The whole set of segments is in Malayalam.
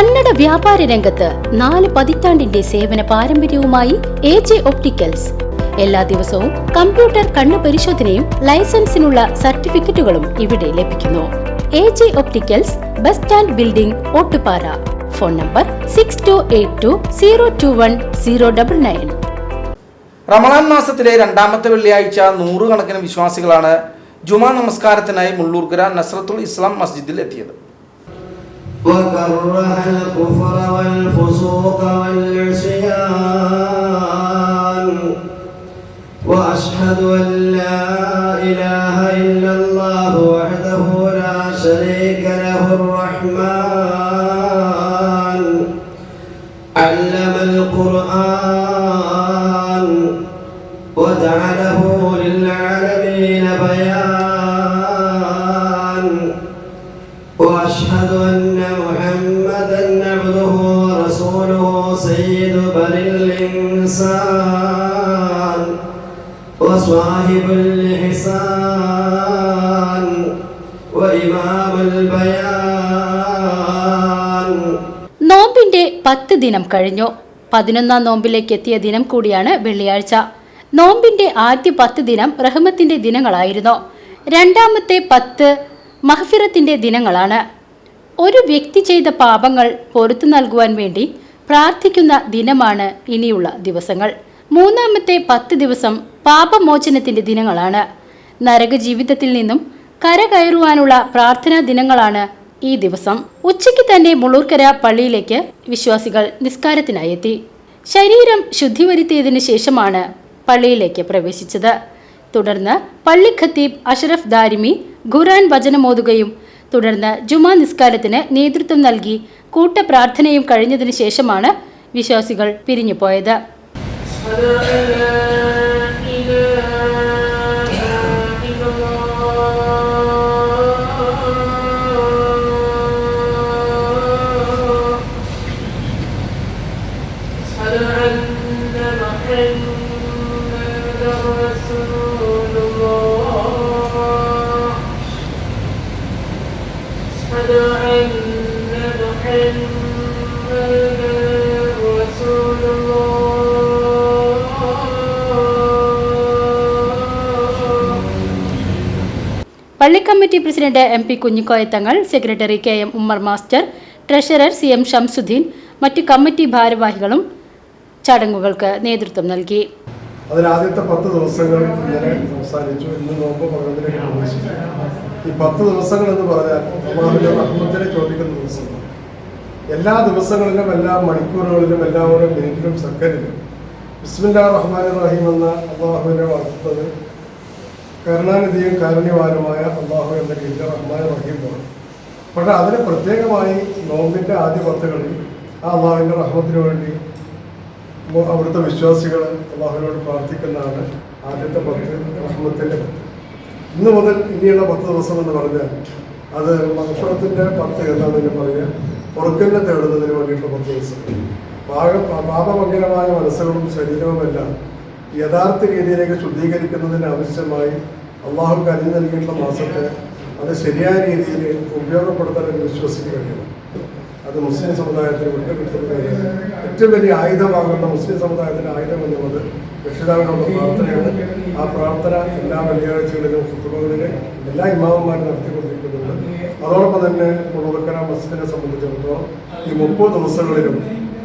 കന്നഡ വ്യാപാര രംഗത്ത് നാല് പതിറ്റാണ്ടിന്റെ സേവന പാരമ്പര്യവുമായി എ ജെ ഒപ്റ്റിക്കൽസ്. എല്ലാ ദിവസവും കമ്പ്യൂട്ടർ കണ്ണു പരിശോധനയും ലൈസൻസിനുള്ള സർട്ടിഫിക്കറ്റുകളും ഇവിടെ ലഭിക്കുന്നു. A J opticals bus stand building Ottupara. Phone number six two eight two zero two one zero double nine Ramadan മാസത്തിലെ രണ്ടാമത്തെ വെള്ളിയാഴ്ച നൂറുകണക്കിന് വിശ്വാസികളാണ് ജുമാ നമസ്കാരത്തിനായി മുള്ളൂർക്കര നസ്രത്തുൽ ഇസ്ലാം മസ്ജിദിൽ എത്തിയത്. وكره الكفر والفسوق والعصيان. وأشهد أن لا إله إلا الله وحده لا شريك له الرحمن. علم القرآن بني الانسان وصاحب اللحسان وامام البيان നോമ്പിന്റെ പത്ത് ദിനം കഴിഞ്ഞു പതിനൊന്നാം നോമ്പിലേക്ക് എത്തിയ ദിനം കൂടിയാണ് വെള്ളിയാഴ്ച നോമ്പിന്റെ ആദ്യ പത്ത് ദിനം റഹ്മത്തിന്റെ ദിനങ്ങളായിരുന്നു രണ്ടാമത്തെ പത്ത് മഹഫിറത്തിന്റെ ദിനങ്ങളാണ് ഒരു വ്യക്തി ചെയ്ത പാപങ്ങൾ പൊറത്തു നൽകുവാൻ വേണ്ടി പ്രാർത്ഥിക്കുന്ന ദിനമാണ് ഇനിയുള്ള ദിവസങ്ങൾ. മൂന്നാമത്തെ പത്ത് ദിവസം പാപമോചനത്തിന്റെ ദിനങ്ങളാണ്. നരക ജീവിതത്തിൽ നിന്നും കരകയറുവാനുള്ള പ്രാർത്ഥനാ ദിനങ്ങളാണ് ഈ ദിവസം. ഉച്ചയ്ക്ക് തന്നെ മുളൂർക്കര പള്ളിയിലേക്ക് വിശ്വാസികൾ നിസ്കാരത്തിനായി എത്തി ശരീരം ശുദ്ധി വരുത്തിയതിനു ശേഷമാണ് പള്ളിയിലേക്ക് പ്രവേശിച്ചത്. തുടർന്ന് പള്ളി ഖത്തീബ് അഷറഫ് ദാരിമി ഖുറാൻ വചനമോതുകയും തുടർന്ന് ജുമാ നിസ്കാരത്തിന് നേതൃത്വം നൽകി കൂട്ടപ്രാർത്ഥനയും കഴിഞ്ഞതിനു ശേഷമാണ് വിശ്വാസികൾ പിരിഞ്ഞുപോയത് Thank you. പള്ളി committee president M P Kunhikoya Thangal secretary K M Ummer master treasurer C M Shamsuddin മറ്റു കമ്മിറ്റി ഭാരവാഹികളും ചടങ്ങുകൾക്ക് നേതൃത്വം നൽകി. അതിലാദ്യത്തെ പത്ത് ദിവസങ്ങൾ ഇന്നലെ അവസാനിച്ചു. ഇന്ന് നോമ്പ് പകർന്നിലേക്ക് പ്രവേശിച്ചു. ഈ പത്ത് ദിവസങ്ങൾ എന്ന് പറഞ്ഞാൽ അള്ളാഹുവിന്റെ റഹ്മത്തിനെ ചോദിക്കുന്ന ദിവസങ്ങൾ. എല്ലാ ദിവസങ്ങളിലും എല്ലാ മണിക്കൂറുകളിലും എല്ലാ ഓരോ മിനിറ്റിലും സെക്കൻഡിലും ബിസ്മില്ലാ റഹ്മാൻ റഹീം എന്ന അള്ളാഹുവിനെ വളർത്തുന്നത് കരുണാനിധിയും കാരുണ്യവാനുമായ അള്ളാഹു എന്ന രീതിയിൽ റഹ്മാൻ റഹീമാണ് പക്ഷേ അതിന് പ്രത്യേകമായി നോമ്പിന്റെ ആദ്യ പത്തുകളിൽ ആ അള്ളാഹുവിന്റെ റഹ്മത്തിന് വേണ്ടി അവിടുത്തെ വിശ്വാസികൾ അള്ളാഹുവിനോട് പ്രാർത്ഥിക്കുന്നതാണ് ആദ്യത്തെ പത്ത് റഹ്മത്തിന്റെ പത്ത്. ഇന്ന് മുതൽ ഇനിയുള്ള പത്ത് ദിവസം എന്ന് പറഞ്ഞാൽ അത് മനുഷ്യത്തിന്റെ പത്ത് എന്നാണ് ഇതിന് പറയുക. പുറത്തിനെ തേടുന്നതിന് വേണ്ടിയിട്ടുള്ള പത്ത് ദിവസം. പാക പാപമംഗലമായ മനസ്സുകളും ശരീരവുമെല്ലാം യഥാർത്ഥ രീതിയിലേക്ക് ശുദ്ധീകരിക്കുന്നതിന് ആവശ്യമായി അള്ളാഹു കരുതി നൽകിയിട്ടുള്ള മാസത്തെ അത് ശരിയായ രീതിയിൽ ഉപയോഗപ്പെടുത്താൻ കഴിയണം അത് മുസ്ലിം സമുദായത്തിന് വിട്ടുകിട്ടുന്ന ഏറ്റവും വലിയ ആയുധമാകുന്ന മുസ്ലിം സമുദായത്തിന്റെ ആയുധം എന്നുള്ളത് രക്ഷിതാവിനുള്ള പ്രാർത്ഥനയാണ്. ആ പ്രാർത്ഥന എല്ലാ വെള്ളിയാഴ്ചകളിലും കുത്തുബകളിലും എല്ലാ ഇമാമന്മാരും നടത്തിക്കൊണ്ടിരിക്കുന്നുണ്ട്. അതോടൊപ്പം തന്നെ മുളകര മസ്ജിദിനെ സംബന്ധിച്ചിടത്തോളം ഈ മുപ്പത് ദിവസങ്ങളിലും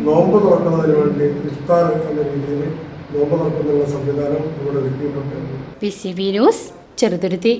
നോമ്പ് തുറക്കുന്നതിന് വേണ്ടി ഇഫ്താർ എന്ന രീതിയിൽ നോമ്പ് തുറക്കുന്നതിനുള്ള സംവിധാനം ഇവിടെ ഒരുക്കിയിട്ടുണ്ട്. P C V news Cheruthuruthy.